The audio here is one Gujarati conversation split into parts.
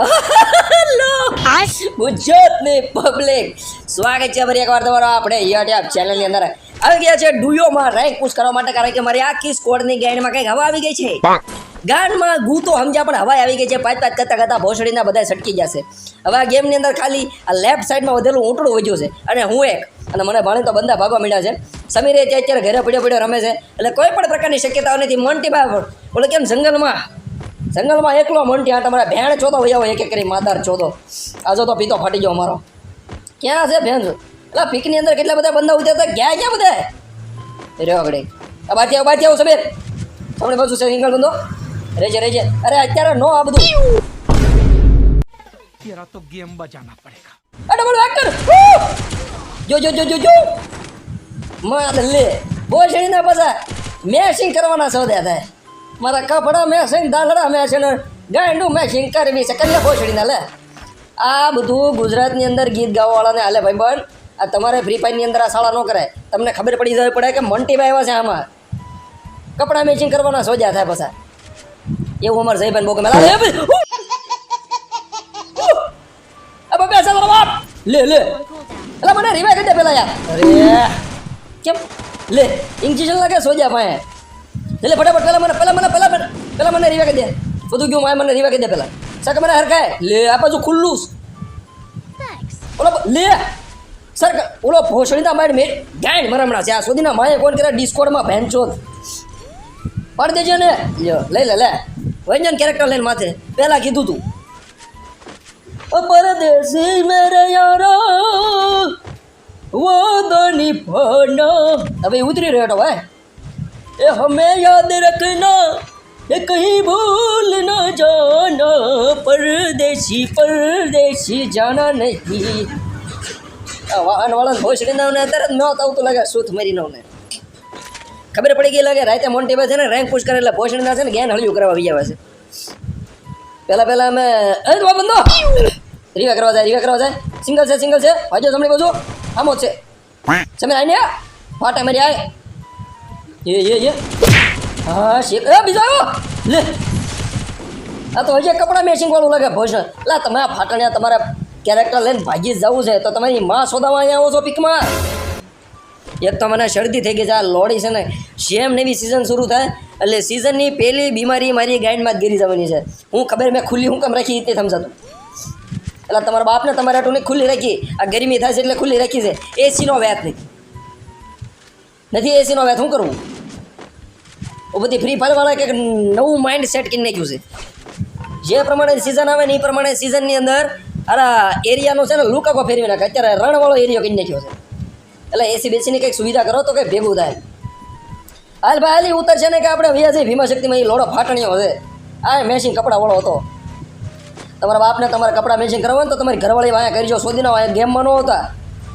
હેલો. ગુજરાતની પબ્લિક સ્વાગત છે ફરી એકવાર તમારો આપણે યુટ્યુબ ચેનલની અંદર. આવી ગયા છે ડુયોમાં રેન્ક પુશ કરવા માટે કારણ કે મારી આખી સ્કોડની ગાઈડમાં કંઈક હવા આવી ગઈ છે. ગાનમાં ગુ તો સમજ્યા પણ હવાઈ આવી ગઈ છે. પાંચ પાંચ કરતાં કરતા ભોસડીના બધા સટકી જશે હવે આ ગેમની અંદર ખાલી આ લેફ્ટ સાઈડમાં વધેલું ઊંટડું વધ્યું છે. અને હું એક અને મને ભણે તો બંદા ભાગવા મળ્યા છે. સમીરે અત્યારે ઘરે પડ્યો પડ્યો રમે છે. એટલે કોઈ પણ પ્રકારની શક્યતાઓ નથી. મોન્ટી બા ઓલે કેમ જંગલમાં જંગલમાં એકલો મન ત્યાં તમારે ભેણ ચોદો વૈયા હોય એક એક કરી માદાર ચોદો. આ તો પીતો ફાટી ગયો અમારો ક્યાં છે ભેણ? એટલે પીકની અંદર કેટલા બધા બંદા ઉતર્યા હતા? ગયા ક્યાં બધા? રે અગડે આ બાથી આવો બાથી આવો સબે. તમને બાજુ છે રિંગલ બંધો રેજે રેજે. અરે અત્યારે નો આ બધું. તેરા તો ગેમ બજાના પડેગા અરે બોલ વાક કર જો જો જો જો જો. માર લે. બોલ છેડી ના પાછા. મેશિંગ કરવાના સૌ સોદ્યા થાય મારા કપડા મેં છે દાંડા મેં છે ને ગાંડું મેશિંગ કરવી છે કરીને પહોંચડીને લે. આ બધું ગુજરાતની અંદર ગીત ગાવાવાળાને હાલે ભાઈ બન. આ તમારે ફ્રી ફાયરની અંદર આ શાળા ન કરાય. તમને ખબર પડી જવી પડે કે મોન્ટીભાઈ આવ્યા છે આમાં. કપડાં મેચિંગ કરવાના સોજા થાય પાછા. એવું અમારે જઈ બહુ બોકે મેલા લે ભાઈ, લે એટલે મને રિવાય કરી દે પેલા યાર. અરે. કેમ? લે ઇન્જેક્શન લાગે સોજા પાસે. લે લે ફટાફટ, પેલા મને પેલા મને પેલા મને પેલા મને રીવા કરી દે. બધું ગયું માય મને રીવા કરી દે પેલા. સર મને હરખાય લે, આ બાજુ ખુલ્લું. ઓલો, લે. સર ઓલો ભોસડીના મારી મેં ગાંડ મરમણા છે. આ સુધીના માએ કોણ કર્યા ડિસ્કોડમાં ભેંચોદ પાડી દેજે ને લઈ લે લે. વંજન કેરેક્ટર લઈને માથે. પહેલા કીધું તું. ઓ પરદેસી મેરે યારો વો દોની ફોનો હવે ઉતરી રહ્યો તો ભાઈ એ હમે યાદ રખના એ કहीं ભૂલ ન જાના પરદેશી પરદેશી જાના નહીં આ વાહન વાળા ભોસડી ના અત્યારે ન આવતું લાગે સૂત મરી ને ખબર પડી ગઈ લાગે રાતે મોન્ટી પાસે છે ને રેન્ક પુશ કરે એટલે ભોસડી ના છે ને ગેન હળિયું કરવા આવી છે પહેલા પહેલા અમે એ તો બંધો રીવા કરવા જાય રીવા કરવા જાય સિંગલ છે સિંગલ છે હજુ જમણી બાજુ આમો જ છે તમે આઈને આ ફાટા મારી આય એ એ હા, શેક. એ, બીજો આવ્યો આ તો હજી કપડા મેચિંગ વાળું લાગે ભોજન લા, તમે આ ફાટણિયા તમારા કેરેક્ટર લઈને ભાગી જવું છે, તો તમારી માં સોદામાં અહીંયા આવો છો પીકમાં. એક તો મને શરદી થઈ ગઈ છે, આ લોડી છે ને સેમ નવી સિઝન શરૂ થાય, એટલે સિઝનની પહેલી બીમારી મારી ગાઈડમાં જ ગીરી જવાની છે. હું ખબર મેં ખુલ્લી હું કેમ રાખી તે સમજાતું? એટલે તમારા બાપને તમારા આટું ખુલ્લી રાખી. આ ગરમી થાય છે એટલે ખુલ્લી રાખી છે. એસીનો વ્યાત નહીં. નથી એસીનો હવે શું કરવું ઓ બધી ફ્રી ફાયરવાળા કંઈક નવું માઇન્ડ સેટ કરી નાખ્યું છે. જે પ્રમાણે સિઝન આવે ને એ પ્રમાણે સિઝનની અંદર આરા એરિયાનો છે ને લુકાકો ફેરવી નાખે. અત્યારે રણવાળો એરિયો કરી નાખ્યો છે. એટલે એસી બેસીની કંઈક સુવિધા કરો તો કંઈક ભેગું થાય. હાલ ભાઈ, હાલી ઉતર છે ને કે આપણે વ્યાજ ભીમા શક્તિમાં એ લોડો ફાટણીઓ છે. આ મેશિંગ કપડાવાળો હતો. તમારા બાપને તમારા કપડાં મેચિંગ કરવા ને તો તમારી ઘરવાળી વાયા કરજો શોધીના વાયા ગેમમાં ન હોતા.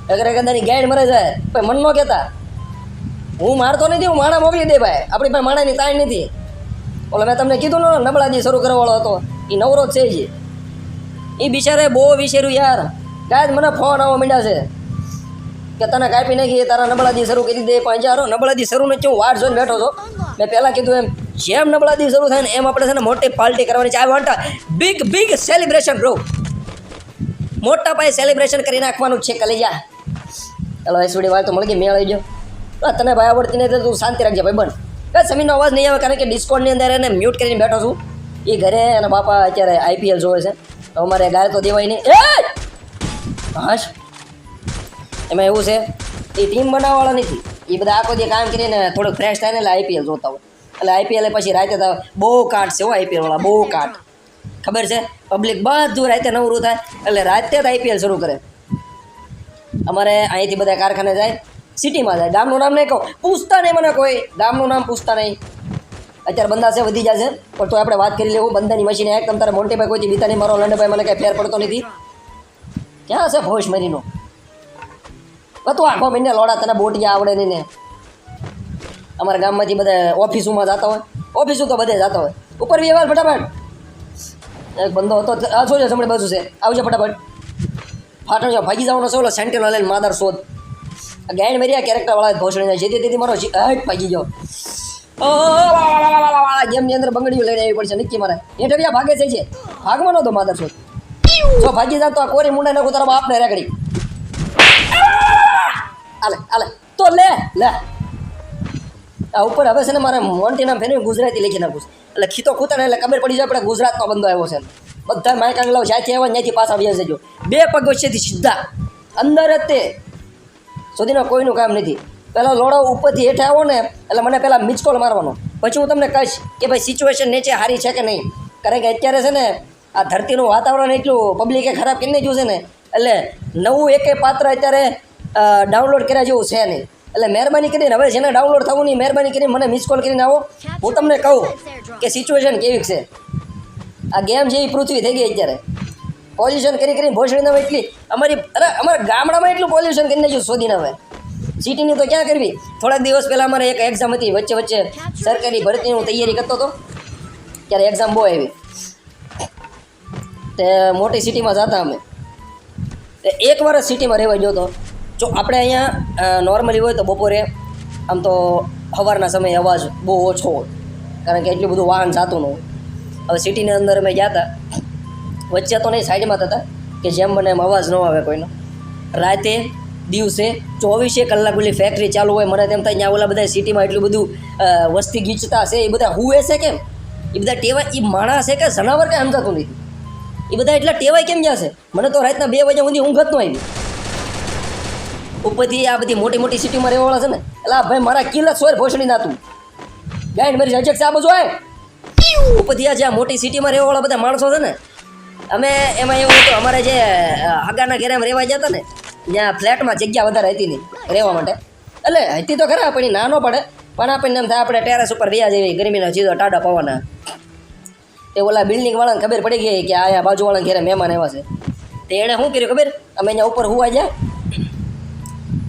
અગર એકંદરની ગાઈડ મરે જાય. પછી મન ન કહેતા. હું મારતો નથી, હું માણા મોકલી દે ભાઈ. આપણી પાસે માણાની તાણ નથી. ઓલો મેં તમને કીધું ને, નબળાજી શરૂ કરવાળો હતો. એ નવરો છે જ એ બિચારે બહુ વિચાર્યું યાર. કાંઈ જ મને ફોન આવવા માંડ્યા છે. કે તને કાપી નાખી તારા નબળાદી શરૂ કરી દે. પણ હજારો નબળાદી શરૂ નથી, હું વાટ જોઈને બેઠો છો. મેં પહેલાં કીધું એમ, જેમ નબળાદી શરૂ થાય ને, એમ આપણે છે ને મોટી પાર્ટી કરવાની છે. I want big big celebration bro મોટા પાયે સેલિબ્રેશન કરી નાખવાનું છે કલેજા ચાલો એસવડી વાત તો મળી ગઈ, મેળ આવી ગયો. તને ભાઈ આવડતી નહીં તો શાંતિ રાખજે ભાઈ બન કાંઈ સમીરનો અવાજ નહીં આવે કારણ કે ડિસ્કોડની અંદર એને મ્યુટ કરીને બેઠો છું. એ ઘરે એના બાપા અત્યારે આઈપીએલ જોવે છે. તો અમારે ગાય તો દેવાય નહીં. એ! હાશ. એમાં એવું છે, એ ટીમ બનાવવાળા નથી. એ બધા આખો જે કામ કરીને થોડુંક ફ્રેશ થાય ને એટલે આઈપીએલ જોતા હોય. એટલે આઈપીએલ પછી રાતે બહુ કાટ છે હો આઈપીએલ વાળા, બહુ કાટ. ખબર છે? પબ્લિક બધું રાતે નવરું થાય. એટલે રાતે જ આઈપીએલ શરૂ કરે. અમારે અહીંથી બધા કારખાને જાય. સિટીમાં જાય. ગામનું નામ નહીં કહો. પૂછતા નહીં મને કોઈ. ગામનું નામ પૂછતા નહીં. અત્યારે બંદા છે, વધી જશે પણ તો આપણે વાત કરી લેવું. બંદાની મશીન એક તમ તારે ભાઈ કોઈથી બીતા નહીં મારો લંડભાઈ મને કાંઈ ફેર પડતો નથી. ક્યાં છે ભોશ મરીનો? તું આખો મહિને લોડા તને બોટિયા આવડે નહીં ને. અમારા ગામમાંથી બધા ઓફિસોમાં જતા હોય. ઓફિસો તો બધે જતા હોય. ઉપર વ્યવહાર ફટાફટ. એક બંદો હતો. આ છે જમણી બાજુ છે. આવજો ફટાફટ. ફાટણ ભાગી જવાનો છે. ઓલો સેન્ટેનલ લઈને માદર શોધ. મેરિયા કેરેક્ટર વાળા ભોસડી જાય જેથી તેથી મારો હટ ભાગી ગયો. ગેમની અંદર બંગડીઓ લઈને આવી પડશે નક્કી મારે. એ ભાગે છે છે ભાગમાં નતો માધર છો જો ભાગી જાય તો આ કોરી મુંડા નાખું, તારા બાપને રેકડી. આલે આલે. તો લે લે. આ ઉપર હવે છે ને મારે મોન્ટીના ફેરવી ગુજરાતી લખી નાખું. એટલે ખીતો ખૂતા એટલે ખબર પડી જાય, આપણે ગુજરાતનો બંધો આવ્યો છે. બધા માઇક લાવ જ્યાંથી આવ્યા ત્યાંથી પાછા વ્યાસ જજો બે પગ વચ્ચેથી સીધા. અંદર જ તે સુધીમાં કોઈનું કામ નથી. પહેલાં લોડો ઉપરથી હેઠે આવો ને, એટલે મને પહેલાં મિસકોલ મારવાનો. પછી હું તમને કહીશ કે ભાઈ સિચ્યુએશન નીચે સારી છે કે નહીં? કારણ કે અત્યારે છે ને, આ ધરતીનું વાતાવરણ એટલું પબ્લિકે ખરાબ કરીને નાખ્યું છે ને, એટલે નવું એકે પાત્ર અત્યારે ડાઉનલોડ કર્યા જેવું છે નહીં. એટલે મહેરબાની કરીને, હવે જેને ડાઉનલોડ થવું નહીં, મહેરબાની કરીને મને મિસ કોલ કરીને આવો. હું તમને કહું કે સિચ્યુએશન કેવી છે. આ ગેમ જેવી પૃથ્વી થઈ ગઈ અત્યારે. પોલ્યુશન કરી કરીને ભોસડી ના એટલી. અમારી અરે, અમારા ગામડામાં એટલું પોલ્યુશન કરી નાખ્યું શોધીને હવે સિટીની તો ક્યાં કરવી? થોડાક દિવસ પહેલાં અમારે એક એક્ઝામ હતી. વચ્ચે વચ્ચે સરકારી ભરતીની હું તૈયારી કરતો હતો. ત્યારે એક્ઝામ બહુ આવી. તે મોટી સિટીમાં જતા અમે. એક વર્ષ સિટીમાં રહેવા ગયો હતો. જો આપણે અહીંયા નોર્મલી હોય તો બપોરે આમ તો સવારના સમયે અવાજ બહુ ઓછો હોય. કારણ કે એટલું બધું વાહન જાતું ન હોય. હવે સિટીની અંદર અમે ગયા હતા. વચ્ચે તો નહીં, સાઈડમાં થતા કે જેમ બને એમ અવાજ ન આવે કોઈનો. રાતે દિવસે ચોવીસે કલાક ઓલી ફેક્ટરી ચાલુ હોય, મને તેમ થાય ત્યાં ઓલા બધા સિટીમાં એટલું બધું વસ્તી ગીચતા છે એ બધા હુએ છે કેમ? એ બધા ટેવાય એ માણસ છે કે જનાવર કાંઈ સમજાતું નથી. એ બધા એટલા ટેવાય કેમ જશે મને તો રાતના બે વાગ્યા સુધી ઊંઘ જ ન આવી. ઉપરથી આ બધી મોટી મોટી સિટીમાં રહેવાવાળા છે ને, એટલે ભાઈ મારા કિલ્લા સોર ભોસડી નાતું ગાઈડ મારી સજેક સાહેબ આય. ઉપરથી આ જ્યાં મોટી સિટીમાં રહેવાવાળા બધા માણસો છે ને અમે એમાં એવું હતું, અમારે જે હગાના ઘેરામાં રહેવા જતા ને, ત્યાં ફ્લેટમાં જગ્યા વધારે હતી નહીં રહેવા માટે. એટલે હતી તો ખરા, પણ નાનો પડે. પણ આપણને એમ થાય, આપણે ટેરેસ ઉપર રહ્યા જેવી ગરમીનો ચીજો ટાડા પવન. તે ઓલા બિલ્ડિંગ વાળાને ખબર પડી ગઈ કે આ બાજુવાળા ઘેરે મહેમાન આવ્યા છે. તે એણે શું કર્યું ખબર? અમે અહીંયા ઉપર હોવા જાય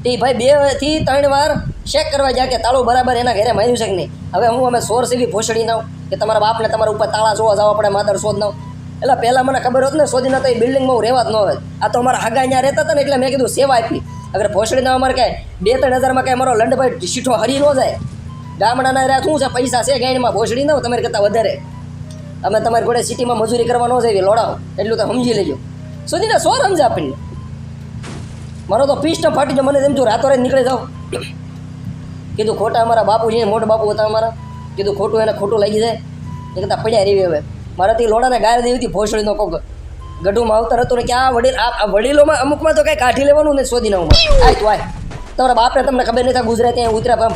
તે ભાઈ બેથી ત્રણ વાર ચેક કરવા જાય કે તાળું બરાબર એના ઘરે માર્યું છે કે નહીં. હવે હું અમે સોર સીવી ભોસડી નાવ કે તમારા બાપને તમારા ઉપર તાળા જોવા જવા પડે, માદર શોધ નાવ એટલે પહેલાં મને ખબર હોત ને શોધીના તો એ બિલ્ડિંગમાં હું રહેવા જ ન હોય આ તો અમારા હાગા અહીંયા રહેતા હતા ને, એટલે મેં કીધું સેવા આપી. અગર ભોસડી ના અમારે કાંઈ બે ત્રણ હજારમાં કાંઈ મારો લંડભાઈ સીઠો હરી ન જાય. ગામડાના રહ્યા શું છે? પૈસા છે ગાયમાં ભોસડી ના તમારે કરતાં વધારે. અમે તમારી ઘોડે સિટીમાં મજૂરી કરવા ન જઈએ લોડાવ એટલું તો સમજી લેજો. સુધીને સો સમજે આપણને મારો તો પીસ તો ફાટી જાય મને તેમ જો રાતો રાત નીકળી જાઓ. કીધું ખોટા અમારા બાપુ છે મોટા બાપુ હતા અમારા. કીધું ખોટું એને ખોટું લાગી જાય. એ કરતાં પડ્યા રેવી હવે. મારાથી લોડાને ગાય દેવી હતી, ભોસડીનો કોક ગઢુમાં આવતા હતો ને કે વડીલ આ વડીલોમાં અમુકમાં તો કાંઈ કાઢી લેવાનું ને શોધી નાખું આય તો આય. તમારા બાપને તમને ખબર નહીં થાય ગુજરાતી અહીં ઉતર્યા પમ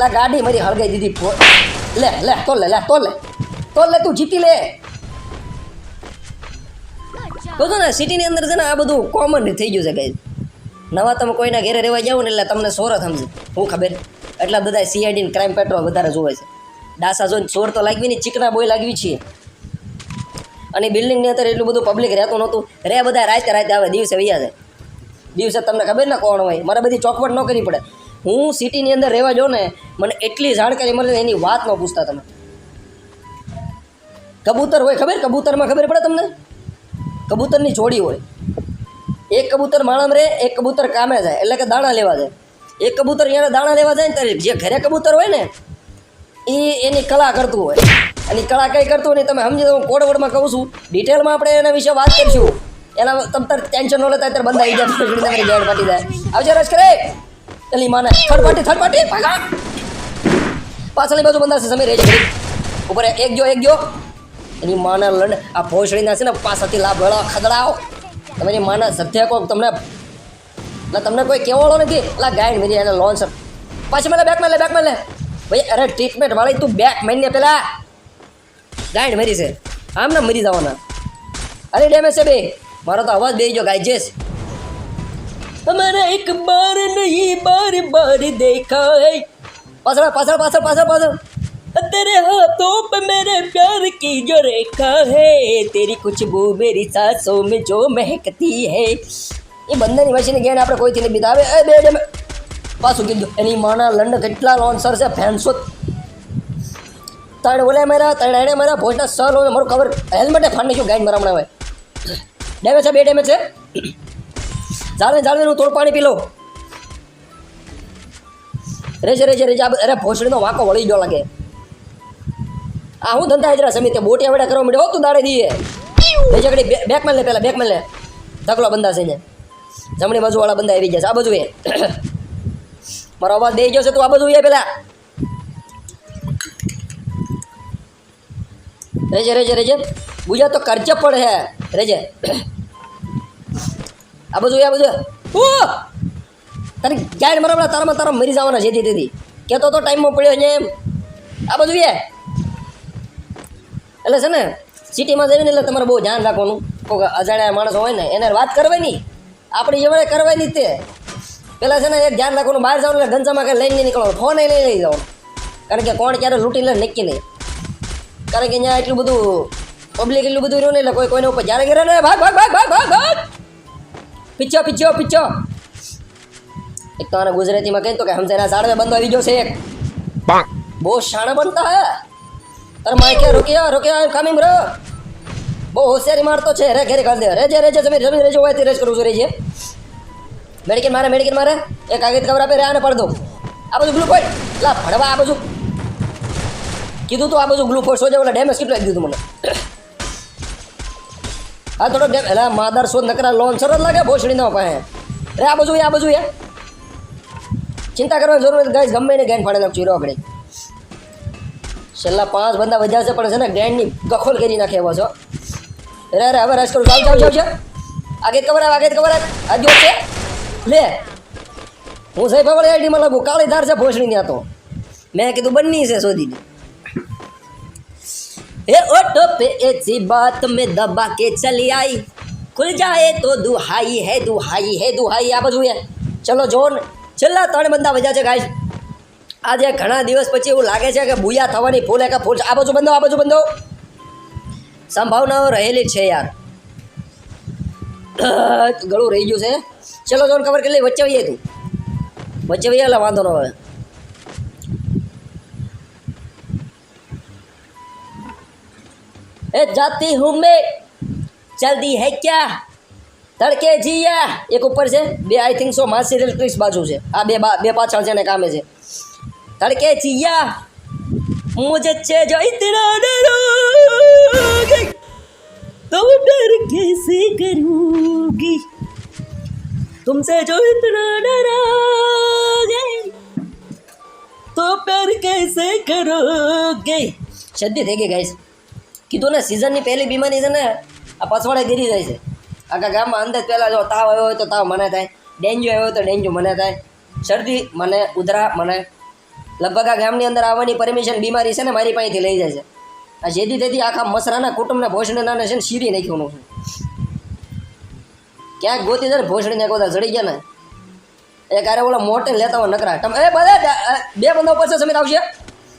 લા ગાડી મારી હળગાઈ દીધી લે લે તો લે લે તો લે. તો લે તું, જીતી લે. બધું ને સિટીની અંદર છે ને આ બધું કોમન થઈ ગયું છે કઈ નવા તમે કોઈના ઘરે રહેવા જાઓ ને એટલે તમને સોર સમજે. હું ખબર? એટલા બધા સીઆઈડી ક્રાઇમ પેટ્રોલ વધારે જોવે છે. ડાસા જોઈને સોર તો લાગવી નહીં, ચીકણા બોય લાગવી છીએ. અને બિલ્ડિંગની અંદર એટલું બધું પબ્લિક રહેતું નહોતું. રે બધા રાત રાતે આવે, દિવસે વૈયા છે દિવસે તમને ખબર ને કોણ હોય? મારે બધી ચોકવટ ન કરવી પડે. હું સિટીની અંદર રહેવા જાઉં ને, મને એટલી જાણકારી મળે એની વાત ન પૂછતા તમે. કબૂતર હોય, ખબર? કબૂતરમાં ખબર પડે તમને? કબૂતરની જોડી હોય. એક કબૂતર માણમ રહે, એક કબૂતર કામે જાય. એટલે કે દાણા લેવા જાય. એક કબૂતર અહીંયા દાણા લેવા જાય ને, ત્યારે જે ઘરે કબૂતર હોય ને એ એની કલા કરતું હોય. અને કળા કઈ કરતું નહીં તમે સમજી હું કોડવડમાં કહું છું. ડિટેલમાં આપણે એના વિશે વાત કરીશું. એના તમ તાર ટેન્શન ન લેતા અત્યારે બંધ આવી જાય તમારી ગેડ પાટી જાય. આવજો રસ કરે એની માને થર્ડ પાર્ટી થર્ડ પાર્ટી પાછળની બાજુ બંધાશે સમય રહે છે ઉપર એક જો એક જો એની માના લંડ આ ભોસડીના છે ને પાછળથી લાભ વેળા ખદડાવો તમારી માના સત્ય કોક તમને એટલે તમને કોઈ કેવાળો નથી. એટલે ગાઈડ મેરી એને લોન્ચ પાછી મને બેક લે બેક લે ભાઈ, અરે ટ્રીટમેન્ટ વાળી તું બેક મહિને પેલા. ગાઈડ મરી છે આમ ના મરી જવાના અરે ડેમેજ છે બે મારો તો અવાજ બે ગયો ગાય જેસ તમારે એક બાર નહીં બાર બાર દેખા હૈ પાછળ પાછળ પાછળ પાછળ પાછળ तेरे हाथों पे मेरे प्यार की जो रेखा है तेरी खुशबू मेरी सांसों में जो महकती है એ બંનેની વચ્ચેની ગેન આપણે કોઈથી નહીં બીતા હવે એ બે બે પાછું કીધું એની માના લંડ કેટલા લોન્સર છે ફેન્સો ત્રણ ઓલે મારા ત્રણ એણે મારા ભોજના સર હોય, મારું ખબર હેલ્મેટે ફાડી છું ગાઈડ મારા હવે ડેમેજ છે, બે ડેમેજ છે. જાળવે જાળવે, હું થોડું પાણી પી લઉં. રેજે રેજે રેજે અરે ભોસડીનો વાંકો વળી ગયો લાગે. આ હું ધંધા હજરા સમિત બોટિયા વેડા કરવા માંડ્યો તું દાડે દઈએ એ ઘડી બે- બેકમાં લે પેલા બેકમેન લે. ધકલો બંધા છે ને. જમણી બાજુ વાળા બંદા આવી ગયા છે, આ બાજુ એ. મારો અવાજ દઈ ગયો છે તું, આ બાજુ એ પેલા. રેજે રેજે રેજે. બુજા તો કરજે પણ હે. રેજે. આ બધું આ બધું ઓ તને ગાઈડ મારા તારામાં તારા મરી જવાના જેથી તેથી. કહેતો તો ટાઈમમાં પડ્યો છે એમ. આ બધું એ. એટલે છે ને, સિટીમાં જઈને એટલે તમારે બહુ ધ્યાન રાખવાનું. કોઈક અજાણ્યા માણસો હોય ને, એને વાત કરવાની. આપણી જેવડે કરવાની તે. પેલા છે ને, એક ધ્યાન રાખવાનું, બહાર જવાનું, એટલે ગંજામાં કંઈ લઈને નહીં નીકળવાનું. ફોન લઈ લઈ જવાનું. કારણ કે કોણ ક્યારે લૂંટી લે નક્કી નહીં. કારણ કે અહીંયા એટલું બધું પબ્લિક એટલું બધું રહ્યું ને એટલે કોઈ કોઈને ઉપર જ્યારે ઘરે ને ભાગ ભાગ ભાગ ભાગ ભાગ ભાગ. પીછો પીછો પીછો. એક તો આને ગુજરાતીમાં કહેતો કે હમસેરા સાડવે બંધ આવી ગયો છે એક. બહુ શાણા બનતા હે. અરે માઇકે રોક્યો રોક્યો આઈ કમિંગ બ્રો બહુ હોશિયારી મારતો છે. રે ઘેરે કાઢ દે. રે રેજે રેજે જમીન જમીન રેજો હોય તે રેસ કરું છું રેજે. મેડિકલ મારે મેડિકલ મારે. એક આગળ કવર આપે રે આને પડ દો આ બધું ગ્લુકોઝ લા ભડવા આ બધું કીધું તું આ બધું ગ્લુકોઝ સોજે એટલે ડેમેજ કેટલું આવી દીધું મને? હા થોડો ડેમ એટલે માદર શોધ નકરા લોન સરસ લાગે ભોસડી ના પાસે. અરે, આ બધું આ બાજુ યાર ચિંતા કરવાની જરૂર નથી. ગાઈસ ગમે ને ગેન ફાડે નાખજો રહ્યો આપણે. છેલ્લા પાંચ બંદા વધ્યા છે, પણ છે ને ગ્રેન્ડની ગખોલ કરી નાખે એવો છો. અરે અરે, હવે રસ કરું. જાવ જાવ જાવ આગે ખબર આવે, આગે ખબર આવે. આ જો છે. લે. હું સાહેબ આઈડીમાં લાગુ. કાળી ધાર છે ભોસડી ત્યાં તો. મેં કીધું બની છે શોધીને ए ऑटो पे ऐसी बात में दबा के चली आई खुल जाए तो दुहाई है दुहाई है दुहाई આ બધું એ ચલો જો ને છેલ્લા ત્રણ બંદા વજ્યા છે ગાઈસ આજે ઘણા દિવસ પછી એવું લાગે છે કે બુયા થવાની ફૂલ કે ફૂલ આ બાજુ બંધો આ બાજુ બંધો સંભાવનાઓ રહેલી જ છે યાર ગળું રહી ગયું છે ચલો જોન ખબર કેટલી વચ્ચે વહીએ તું વચ્ચે વહીએ એટલે વાંધો ન આવે जाती हूँ मैं જલ્દી હે ક્યાં તડકે જીયા એક ઉપર છે બે આઈ થિંક સો માસી રેલ ક્રિસ બાજુ છે આ બે બે પાછળ છે ને કામે છે તડકે જીયા મુજે છે જો ઇતના ડરો તો ડર કેસે કરૂંગી तुमसे जो इतना डरा तो प्यार कैसे करोगे शद्दी देगी गाइस કીધું ને સિઝનની પહેલી બીમારી છે ને, આ પછવાડે ગીરી જાય છે. આખા ગામમાં અંદર પહેલાં જો તાવ આવ્યો હોય તો તાવ મને થાય. ડેન્ગ્યુ આવ્યો હોય તો ડેન્ગ્યુ મને થાય. શરદી મને, ઉધરા મને. લગભગ આ ગામની અંદર આવવાની પરમિશન બીમારી છે ને, મારી પાસેથી લઈ જાય છે. આ જેથી તેથી આખા મસરાના કુટુંબના ભોષણના છે ને, શીરી નાખ્યું છે. ક્યાંક ગોતી છે ને ભોસડી નાખો બધા જડી ગયા ને. એ ક્યારે ઓલા મોટે લેતા હોય નકરા. તમે, એ બધા, બે બંદા ઉપર છે સમિત આવશે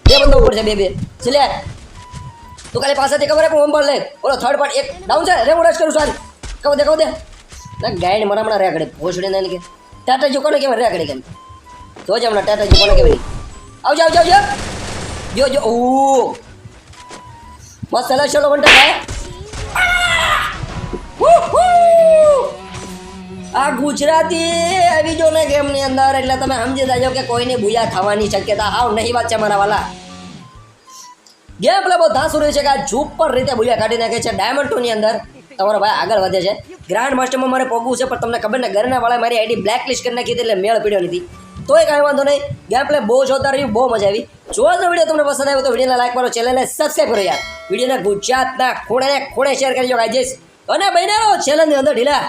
બે બંદા ઉપર છે, બે બે. છેલ્લે તું ખાલી પાસેથી ખબર હું અંબર લે ઓલો થર્ડ પાર્ટ એક ડાઉન છે? રે હું રશ કરું છું કહું દે કહું દે. ના ગાઈડ મને હમણાં રેકડી ભોસડી ને કે ટાટા જો કોને કેવાય રેકડી કેમ? જોજે હમણાં ટાટા જો કોને કેવાય આવજો આવજો આવજો. જો જો. ઓ. મસ્ત ચલો ચલો વંટા થાય આ ગુજરાતી આવી જો ને ગેમની અંદર. એટલે તમે સમજી જાજો કે કોઈને ભૂયા થવાની શક્યતા. હાવ નહીં વાત છે મારા વાલા. ગેમ પ્લે બહુ ધાસુ રહ્યું છે કે આ પર રીતે ભૂયા કાઢી નાખે છે. ડાયમંડ ટુની અંદર તમારો ભાઈ આગળ વધે છે. ગ્રાન્ડ માસ્ટરમાં મારે પોગવું છે, પણ તમને ખબર ને ઘરના વાળા મારી આઈડી બ્લેક લિસ્ટ કરી નાખી હતી એટલે મેળ પીડ્યો નથી. તોય કાંઈ વાંધો નહીં. ગેમ પ્લે બહુ જોતા રહ્યું, બહુ મજા આવી. જો તો વીડિયો તમને પસંદ આવ્યો તો વિડીયોને લાઈક કરો ચેનલને સબસ્ક્રાઈબ કરો યાર. વિડીયોને ગુજરાતના ખૂણે ખૂણે શેર કરજો ગાઈજેસ અને બહેનો ચેનલની અંદર ઢીલા.